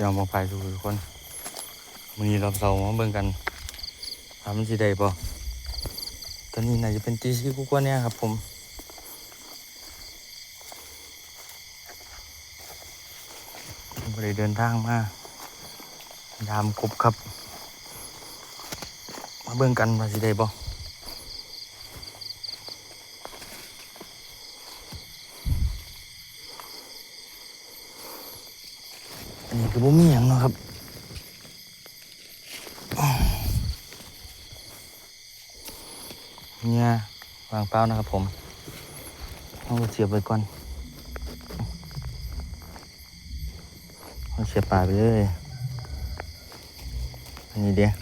พี่น้องมาพายทุกคนวันนี้เราเสามาเบิ่งกันทำมันสิได้บ่ตอนนี้น่าจะเป็นตีสี่กว่าเนี่ยครับผมผมก็เลยเดินทางมา ยามกบครับ มาเบิ่งกันว่าสิได้บ่ อันนี้คือบ่มีหยังเนาะครับเนี่ยวางเป้านะครับผมต้องเสียบไว้ก่อนเอาเสียบปลาไปเลยอันนี้เดียว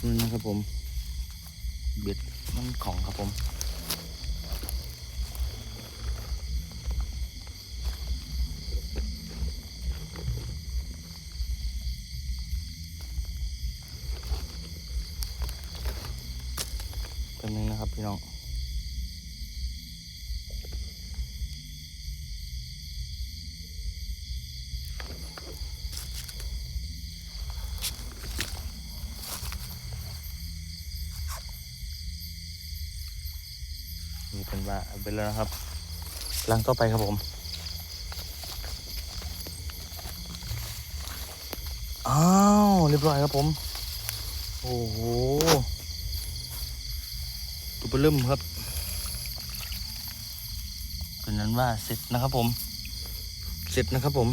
นี่นะครับผม เบ็ดมันของครับผม แป๊บนึงนะครับพี่น้องนี่เป็นว่าเอาไปแล้วนะครับลังต่อไปครับผมอ้าวเรียบร้อยครับผม โอ้โห ตัวเบเริ่มครับเป็นนั้นว่าเสร็จนะครับผม เสร็จนะครับผม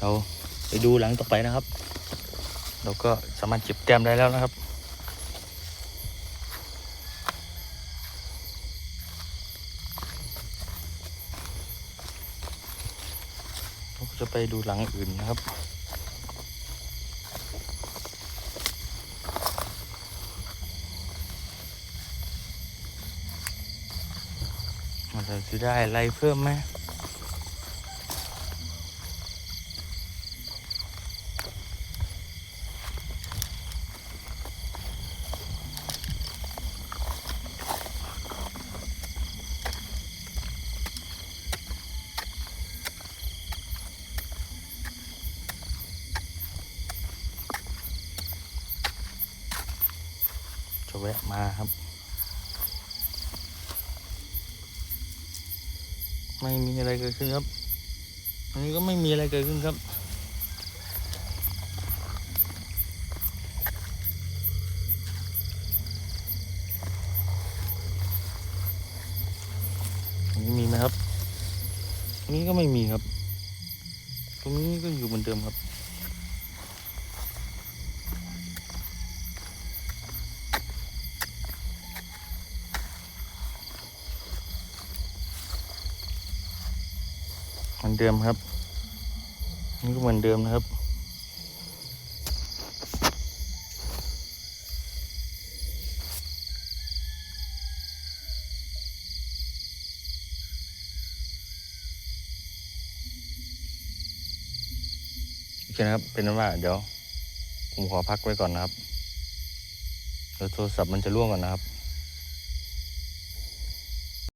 เราไปดูหลังต่อไปนะครับ เราก็สามารถเก็บแต้มได้แล้วนะครับ เราก็ จะไปดูหลังอื่นนะครับมันจะได้อะไรเพิ่มไหม แวะมาครับ ไม่มีอะไรเกิดขึ้นครับ อันนี้ก็ไม่มีอะไรเกิดขึ้นครับอันนี้มีไหมครับอันนี้ก็ไม่มีครับ ตรงนี้ก็อยู่เหมือนเดิมครับ มือนเดิมครับ นี่ก็เหมือนเดิมนะครับ โอเคนะครับ เป็นนั้นว่าเดี๋ยว ผมขอพักไว้ก่อนนะครับเดี๋ยวโทรศัพท์มันจะร่วงก่อนนะครับ